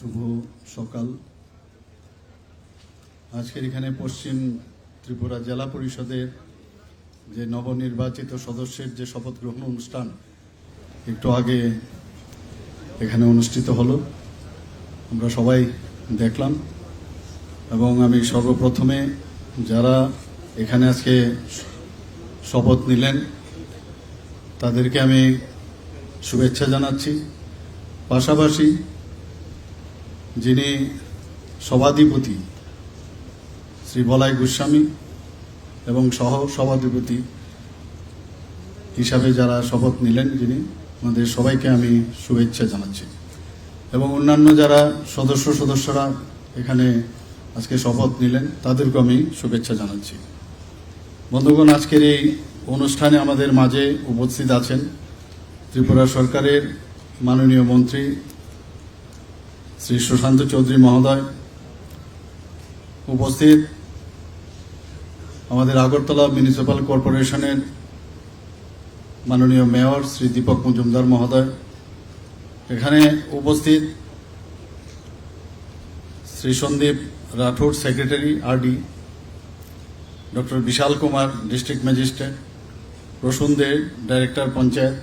শুভ সকাল। আজকের এখানে পশ্চিম ত্রিপুরা জেলা পরিষদের যে নবনির্বাচিত সদস্যের যে শপথ গ্রহণ অনুষ্ঠান, একটু আগে এখানে অনুষ্ঠিত হলো। আমরা সবাই দেখলাম। এবং আমি সর্বপ্রথমে যারা এখানে আজকে শপথ নিলেন, তাদেরকে আমি শুভেচ্ছা জানাচ্ছি। পাশাপাশি যিনি সভাধিপতি শ্রী বলাই গোস্বামী এবং সহ সভাধিপতি হিসাবে যারা শপথ নিলেন যিনি আমাদের সবাইকে আমি শুভেচ্ছা জানাচ্ছি। এবং অন্যান্য যারা সদস্য সদস্যরা এখানে আজকে শপথ নিলেন তাদেরকে আমি শুভেচ্ছা জানাচ্ছি। বন্ধুগণ, আজকের এই অনুষ্ঠানে আমাদের মাঝে উপস্থিত আছেন ত্রিপুরা সরকারের মাননীয় মন্ত্রী শ্রী সুশান্ত চৌধুরী মহোদয় উপস্থিত আমাদের আগরতলা মিউনিসিপ্যাল কর্পোরেশনের মাননীয় মেয়র শ্রী দীপক মজুমদার মহোদয়। এখানে উপস্থিত Shri Sandeep Rathore secretary, RD, doctor Vishal Kumar, district magistrate, Prasun De, director panchayat.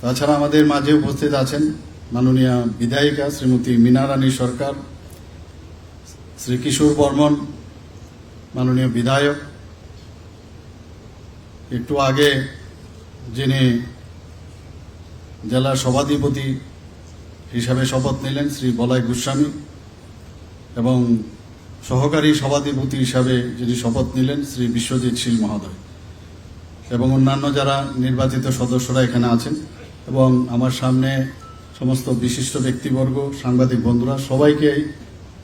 তাছাড়া আমাদের মাঝে উপস্থিত আছেন মাননীয় বিধায়িকা শ্রীমতী মীনা রানী সরকার, শ্রী কিশোর বর্মন, মাননীয় বিধায়ক। একটু আগে যিনি জেলা সভাধিপতি হিসাবে শপথ নিলেন, শ্রী বলাই গোস্বামী, এবং সহকারী সভাধিপতি হিসাবে যিনি শপথ নিলেন, শ্রী বিশ্বজিৎ শীল মহোদয়, এবং অন্যান্য যারা নির্বাচিত সদস্যরা এখানে আছেন, এবং আমার সামনে সমস্ত বিশিষ্ট ব্যক্তিবর্গ, সাংবাদিক বন্ধুরা, সবাইকে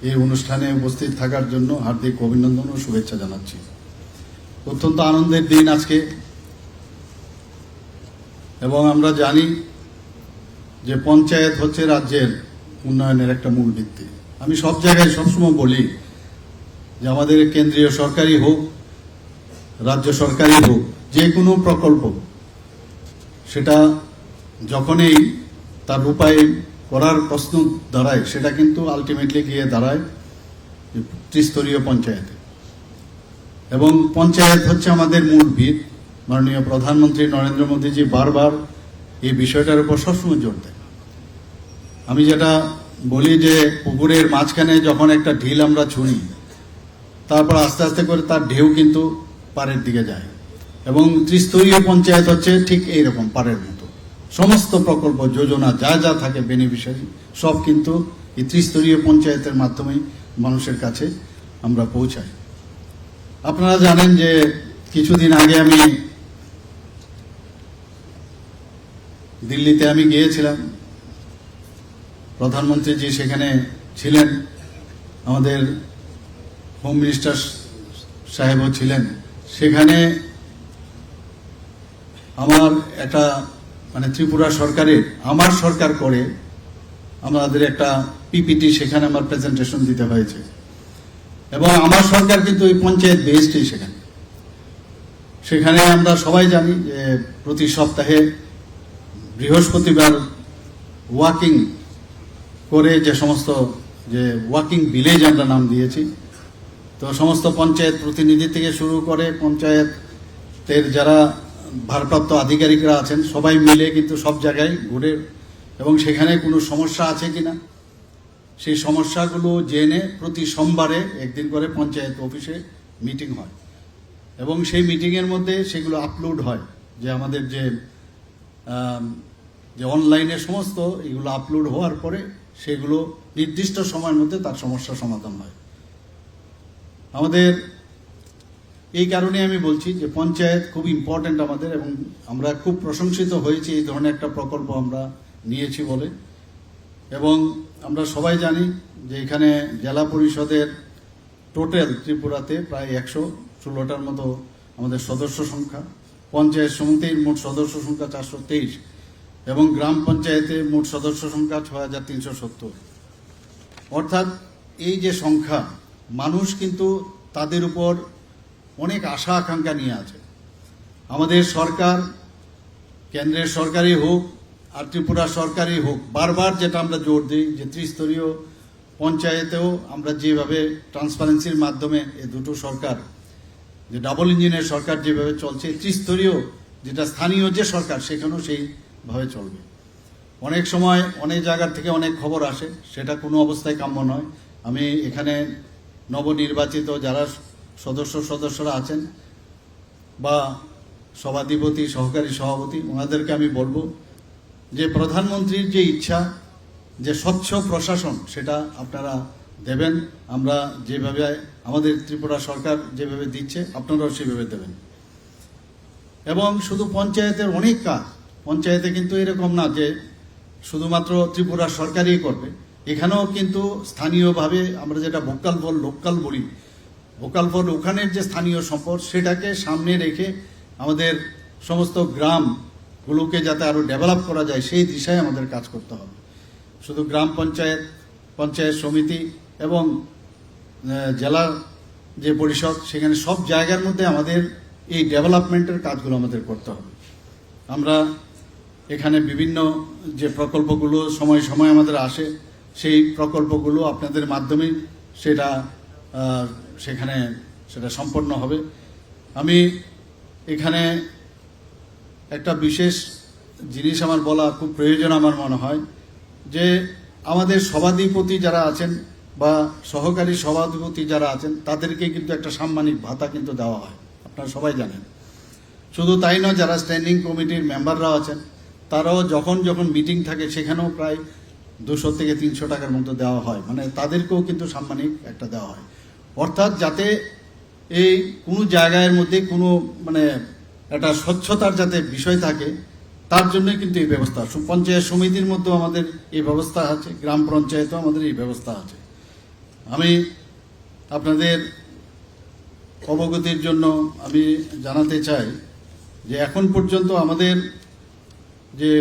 এই অনুষ্ঠানে উপস্থিত থাকার জন্য হার্দিক অভিনন্দন ও শুভেচ্ছা জানাচ্ছি। অত্যন্ত আনন্দের দিন আজকে। এবং আমরা জানি যে পঞ্চায়েত হচ্ছে রাজ্যের উন্নয়নের একটা মূল ভিত্তি। আমি সব জায়গায় সবসময় বলি যে আমাদের কেন্দ্রীয় সরকারি হোক, রাজ্য সরকারি হোক, যে কোনো প্রকল্প, সেটা যখনই তার রূপায়ণ করার প্রশ্ন দাঁড়ায়, সেটা কিন্তু আলটিমেটলি গিয়ে দাঁড়ায় ত্রিস্তরীয় পঞ্চায়েতে। এবং পঞ্চায়েত হচ্ছে আমাদের মূল ভিত। মাননীয় প্রধানমন্ত্রী নরেন্দ্র মোদীজি বারবার এই বিষয়টার উপর সবসময় জোর দেয় আমি যেটা বলি যে, পুকুরের মাঝখানে যখন একটা ঢিল আমরা ছুঁড়ি তারপর আস্তে আস্তে করে তার ঢেউ কিন্তু পাড়ের দিকে যায়। এবং ত্রিস্তরীয় পঞ্চায়েত হচ্ছে ঠিক এইরকম পাড়ের মতো। সমস্ত প্রকল্প যোজনা যা যা থাকে বেনিফিশিয়ারি সব কিন্তু এই ত্রিস্তরীয় পঞ্চায়েতের মাধ্যমেই মানুষের কাছে আমরা পৌঁছাই। আপনারা জানেন যে কিছুদিন আগে আমি দিল্লিতে আমি গিয়েছিলাম। প্রধানমন্ত্রীজি সেখানে ছিলেন। আমাদের হোম মিনিস্টার সাহেবও ছিলেন। সেখানে আমার একটা মানে ত্রিপুরা সরকারের, আমার সরকার করে, আমাদের একটা পিপিটি সেখানে আমার প্রেজেন্টেশন দিতে হয়েছে। এবং আমার সরকার কিন্তু ওই পঞ্চায়েত বেসডই সেখানে। সেখানে আমরা সবাই জানি যে প্রতি সপ্তাহে বৃহস্পতিবার ওয়াকিং করে যে সমস্ত যে ওয়াকিং ভিলেজ আমরা নাম দিয়েছি, তো সমস্ত পঞ্চায়েত প্রতিনিধি থেকে শুরু করে পঞ্চায়েতের যারা ভারপ্রাপ্ত আধিকারিকরা আছেন, সবাই মিলে কিন্তু সব জায়গায় ঘুরে এবং সেখানে কোনো সমস্যা আছে কি না? সেই সমস্যাগুলো জেনে প্রতি সোমবারে একদিন করে পঞ্চায়েত অফিসে মিটিং হয় এবং সেই মিটিংয়ের মধ্যে সেগুলো আপলোড হয় যে আমাদের যে যে অনলাইনে সমস্ত এগুলো আপলোড হওয়ার পরে সেগুলো নির্দিষ্ট সময়ের মধ্যে তার সমস্যা সমাধান হয়। আমাদের এই কারণে আমি বলছি যে পঞ্চায়েত খুব ইম্পর্ট্যান্ট আমাদের এবং আমরা খুব প্রশংসিত হয়েছি, এই ধরনের একটা প্রকল্প আমরা নিয়েছি বলে। এবং আমরা সবাই জানি যে এখানে জেলা পরিষদের টোটাল ত্রিপুরাতে প্রায় একশো ষোলোটার মতো আমাদের সদস্য সংখ্যা। পঞ্চায়েত সমিতির মোট সদস্য সংখ্যা চারশো তেইশ এবং গ্রাম পঞ্চায়েতে মোট সদস্য সংখ্যা ছ হাজার তিনশো সত্তর। অর্থাৎ এই যে সংখ্যা, মানুষ কিন্তু তাদের উপর অনেক আশা আকাঙ্ক্ষা নিয়ে আছে। আমাদের সরকার, কেন্দ্রের সরকারই হোক, আর ত্রিপুরা সরকারই হোক, বারবার যেটা আমরা জোর দিই যে ত্রিস্তরীয় পঞ্চায়েতেও আমরা যেভাবে ট্রান্সপারেন্সির মাধ্যমে এই দুটো সরকার, যে ডাবল ইঞ্জিনের সরকার যেভাবে চলছে, ত্রিস্তরীয় যেটা স্থানীয় যে সরকার সেখানেও সেইভাবে চলবে। অনেক সময় অনেক জায়গার থেকে অনেক খবর আসে, সেটা কোনো অবস্থায় কাম্য নয়। আমি এখানে নবনির্বাচিত যারা সদস্য সদস্যরা আছেন বা সভাধিপতি, সহকারী সভাপতি, ওনাদেরকে আমি বলব যে প্রধানমন্ত্রীর যে ইচ্ছা, যে স্বচ্ছ প্রশাসন, সেটা আপনারা দেবেন। আমরা যেভাবে আমাদের ত্রিপুরা সরকার যেভাবে দিচ্ছে, আপনারাও সেভাবে দেবেন। এবং শুধু পঞ্চায়েতের অনেক কাজ, পঞ্চায়েতে কিন্তু এরকম না যে শুধুমাত্র ত্রিপুরা সরকারই করবে। এখানেও কিন্তু স্থানীয়ভাবে আমরা যেটা ভোকাল বল, লোকাল বলি ভোকাল ফল ওখানের যে স্থানীয় সম্পদ, সেটাকে সামনে রেখে আমাদের সমস্ত গ্রামগুলোকে যাতে আরও ডেভেলপ করা যায়, সেই দিশায় আমাদের কাজ করতে হবে। শুধু গ্রাম পঞ্চায়েত পঞ্চায়েত সমিতি এবং জেলার যে পরিষদ, সেখানে সব জায়গার মধ্যে আমাদের এই ডেভেলপমেন্টের কাজগুলো আমাদের করতে হবে। আমরা এখানে বিভিন্ন যে প্রকল্পগুলো সময় সময় আমাদের আসে, সেই প্রকল্পগুলো আপনাদের মাধ্যমে সেটা সেখানে সেটা সম্পন্ন হবে। আমি এখানে একটা বিশেষ জিনিস আমার বলা খুব প্রয়োজন আমার মনে হয়, যে আমাদের সভাধিপতি যারা আছেন বা সহকারী সভাধিপতি যারা আছেন, তাদেরকে কিন্তু একটা সাম্মানিক ভাতা কিন্তু দেওয়া হয়। আপনারা সবাই জানেন। শুধু তাই নয়, যারা স্ট্যান্ডিং কমিটির মেম্বাররাও আছেন, তারাও যখন যখন মিটিং থাকে, সেখানেও প্রায় দুশো থেকে তিনশো টাকার মতো দেওয়া হয়। মানে তাদেরকেও কিন্তু সাম্মানিক একটা দেওয়া হয়। অর্থাৎ যাতে এই কোনো জায়গার মধ্যে কোনো মানে একটা স্বচ্ছতার যাতে বিষয় থাকে, তার জন্য কিন্তু এই ব্যবস্থা। পঞ্চায়েত সমিতির মধ্যেও আমাদের এই ব্যবস্থা আছে, গ্রাম পঞ্চায়েতেও আমাদের এই ব্যবস্থা আছে। আমি আপনাদের অবগতির জন্য আমি জানাতে চাই যে এখন পর্যন্ত আমাদের যে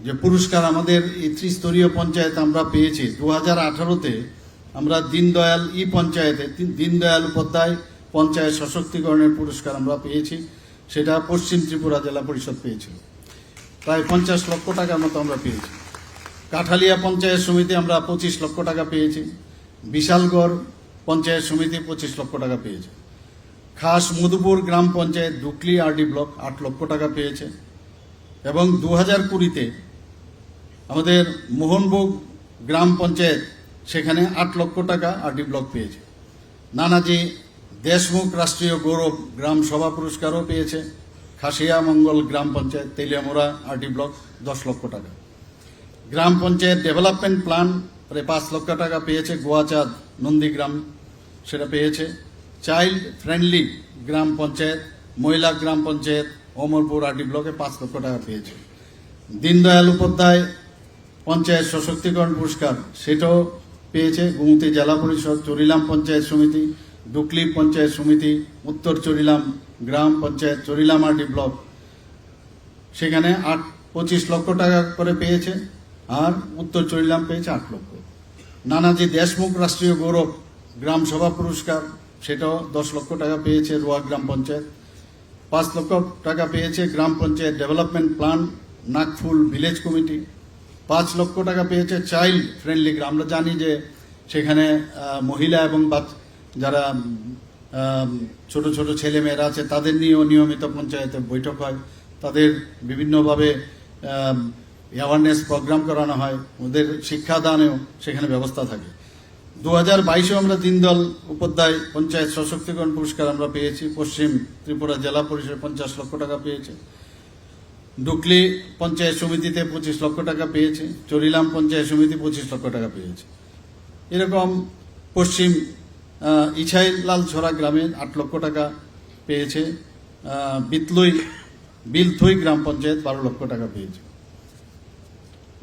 যে পুরস্কার আমাদের এই ত্রিস্তরীয় পঞ্চায়েত আমরা পেয়েছি, দু হাজার আঠারোতে আমরা দীনদয়াল ই পঞ্চায়েতে দিন- দীনদয়াল উপাধ্যায় পঞ্চায়েত সশক্তিকরণের পুরস্কার আমরা পেয়েছি, সেটা পশ্চিম ত্রিপুরা জেলা পরিষদ পেয়েছিল। প্রায় পঞ্চাশ লক্ষ টাকার মতো আমরা পেয়েছি। কাঠালিয়া পঞ্চায়েত সমিতি আমরা পঁচিশ লক্ষ টাকা পেয়েছি। বিশালগড় পঞ্চায়েত সমিতি পঁচিশ লক্ষ টাকা পেয়েছে। খাস মধুপুর গ্রাম পঞ্চায়েত ডুকলি আরডি ব্লক আট লক্ষ টাকা পেয়েছে। এবং দু হাজার কুড়িতে আমাদের মোহনভোগ গ্রাম পঞ্চায়েত সেখানে আট লক্ষ টাকা আরডি ব্লক পেয়েছে। নানাজি দেশমুখ রাষ্ট্রীয় গৌরব গ্রাম সভা পুরস্কারও পেয়েছে। খাসিয়া মঙ্গল গ্রাম পঞ্চায়েত তেলিয়ামোড়া আরডি ব্লক দশ লক্ষ টাকা। গ্রাম পঞ্চায়েত ডেভেলপমেন্ট প্ল্যান প্রায় পাঁচ লক্ষ টাকা পেয়েছে। গোয়াচাঁদ নন্দীগ্রাম সেটা পেয়েছে। চাইল্ড ফ্রেন্ডলি গ্রাম পঞ্চায়েত, মহিলা গ্রাম পঞ্চায়েত, অমরপুর আরডি ব্লকে পাঁচ লক্ষ টাকা পেয়েছে। দীনদয়াল উপাধ্যায় পঞ্চায়েত সশক্তিকরণ পুরস্কার, সেটাও পেয়েছে গুমতি জেলা পরিষদ চরিলাম পঞ্চায়েত সমিতি ডুকলি পঞ্চায়েত সমিতি, উত্তর চরিলাম গ্রাম পঞ্চায়েত, চরিলাম আরডি ব্লক। সেখানে আট, পঁচিশ লক্ষ টাকা করে পেয়েছে আর উত্তর চরিলাম পেয়েছে আট লক্ষ। নানাজি দেশমুখ রাষ্ট্রীয় গৌরব গ্রাম সভা পুরস্কার, সেটাও দশ লক্ষ টাকা পেয়েছে রোয়া গ্রাম পঞ্চায়েত। পাঁচ লক্ষ টাকা পেয়েছে গ্রাম panchayat development plan, Nagphul village committee. পাঁচ লক্ষ টাকা পেয়েছে চাইল্ড ফ্রেন্ডলি আমরা জানি যে সেখানে মহিলা এবং যারা ছোট ছোট ছেলে মেয়েরা আছে, তাদের নিয়েও নিয়মিত পঞ্চায়েতে বৈঠক হয়। তাদের বিভিন্নভাবে অ্যাওয়ারনেস প্রোগ্রাম করানো হয়। ওদের শিক্ষাদানেও সেখানে ব্যবস্থা থাকে। দু হাজার বাইশেও আমরা দীনদয়াল উপাধ্যায় পঞ্চায়েত সশক্তিকরণ পুরস্কার আমরা পেয়েছি। পশ্চিম ত্রিপুরা জেলা পরিষদ পঞ্চাশ লক্ষ টাকা পেয়েছে। ডুকলি পঞ্চায়েত সমিতিতে পঁচিশ লক্ষ টাকা পেয়েছে চরিলাম পঞ্চায়েত সমিতি পঁচিশ লক্ষ টাকা পেয়েছে। এরকম পশ্চিম আহ, ইছাইলাল ছড়া গ্রামে আট লক্ষ টাকা পেয়েছে বিতলুই বিলথুই গ্রাম পঞ্চায়েত বারো লক্ষ টাকা পেয়েছে।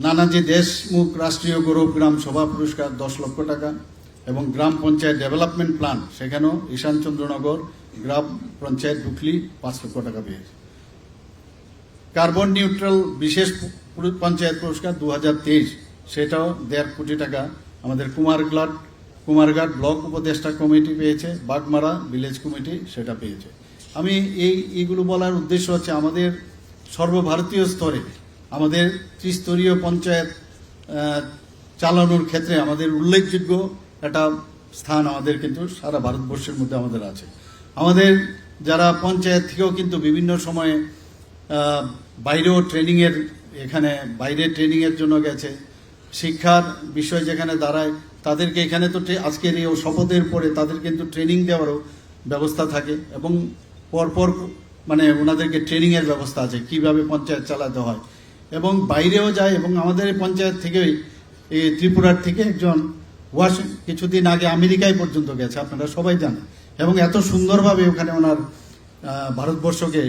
নানাজি দেশমুখ রাষ্ট্রীয় গৌরব গ্রাম সভা পুরস্কার দশ লক্ষ টাকা এবং গ্রাম পঞ্চায়েত ডেভেলপমেন্ট প্ল্যান সেখানেও ঈশানচন্দ্রনগর গ্রাম পঞ্চায়েত ডুকলি পাঁচ লক্ষ টাকা পেয়েছে। কার্বন নিউট্রাল বিশেষ পঞ্চায়েত পুরস্কার দু হাজার তেইশ, সেটাও দেড় কোটি টাকা। আমাদের কুমারঘাট কুমারঘাট ব্লক উপদেষ্টা কমিটি পেয়েছে, বাগমারা ভিলেজ কমিটি সেটা পেয়েছে। আমি এই, এইগুলো বলার উদ্দেশ্য হচ্ছে আমাদের সর্বভারতীয় স্তরে, আমাদের ত্রিস্তরীয় পঞ্চায়েত চালানোর ক্ষেত্রে আমাদের উল্লেখযোগ্য একটা স্থান আমাদের কিন্তু সারা ভারতবর্ষের মধ্যে আমাদের আছে। আমাদের যারা পঞ্চায়েত থেকেও কিন্তু বিভিন্ন সময়ে বাইরেও ট্রেনিংয়ের, এখানে বাইরে ট্রেনিংয়ের জন্য গেছে। শিক্ষার বিষয় যেখানে দাঁড়ায়, তাদেরকে এখানে তো আজকের এই শপথের পরে তাদের কিন্তু ট্রেনিং দেওয়ারও ব্যবস্থা থাকে এবং পরপর মানে ওনাদেরকে ট্রেনিংয়ের ব্যবস্থা আছে, কীভাবে পঞ্চায়েত চালাতে হয়। এবং বাইরেও যায় এবং আমাদের পঞ্চায়েত থেকেই এই ত্রিপুরার থেকে একজন ওয়াশ কিছুদিন আগে আমেরিকায় পর্যন্ত গেছে, আপনারা সবাই জানেন। এবং এত সুন্দরভাবে ওখানে ওনার ভারতবর্ষকে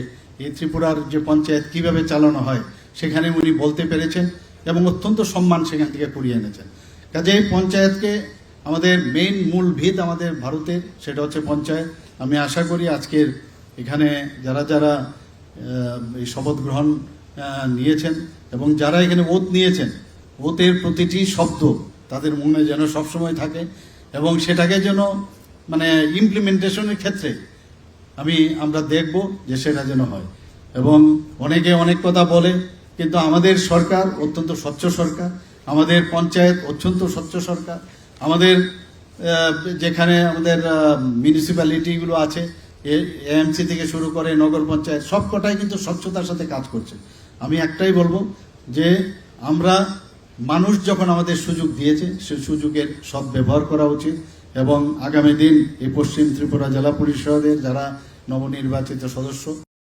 এই ত্রিপুরার যে পঞ্চায়েত কীভাবে চালানো হয়, সেখানে উনি বলতে পেরেছেন এবং অত্যন্ত সম্মান সেখান থেকে কুড়িয়ে এনেছেন। কাজে এই পঞ্চায়েতকে আমাদের মেইন মূল ভিত আমাদের ভারতের সেটা হচ্ছে পঞ্চায়েত। আমি আশা করি আজকের এখানে যারা যারা এই শপথ গ্রহণ নিয়েছেন এবং যারা এখানে ওত নিয়েছেন ওতের প্রতিটি শব্দ তাদের মনে যেন সবসময় থাকে এবং সেটাকে যেন মানে ইমপ্লিমেন্টেশনের ক্ষেত্রে আমি, আমরা দেখব যে সেটা যেন হয়। এবং অনেকে অনেক কথা বলে, কিন্তু আমাদের সরকার অত্যন্ত স্বচ্ছ সরকার, আমাদের পঞ্চায়েত অত্যন্ত স্বচ্ছ সরকার, আমাদের যেখানে আমাদের মিউনিসিপ্যালিটিগুলো আছে এএমসি থেকে শুরু করে নগর পঞ্চায়েত, সব কটাই কিন্তু স্বচ্ছতার সাথে কাজ করছে। আমি একটাই বলব যে, আমরা মানুষ যখন আমাদের সুযোগ দিয়েছে, সে সুযোগের সৎ ব্যবহার করা উচিত এবং আগামী দিন এই পশ্চিম ত্রিপুরা জেলা পরিষদের যারা নবনির্বাচিত সদস্য।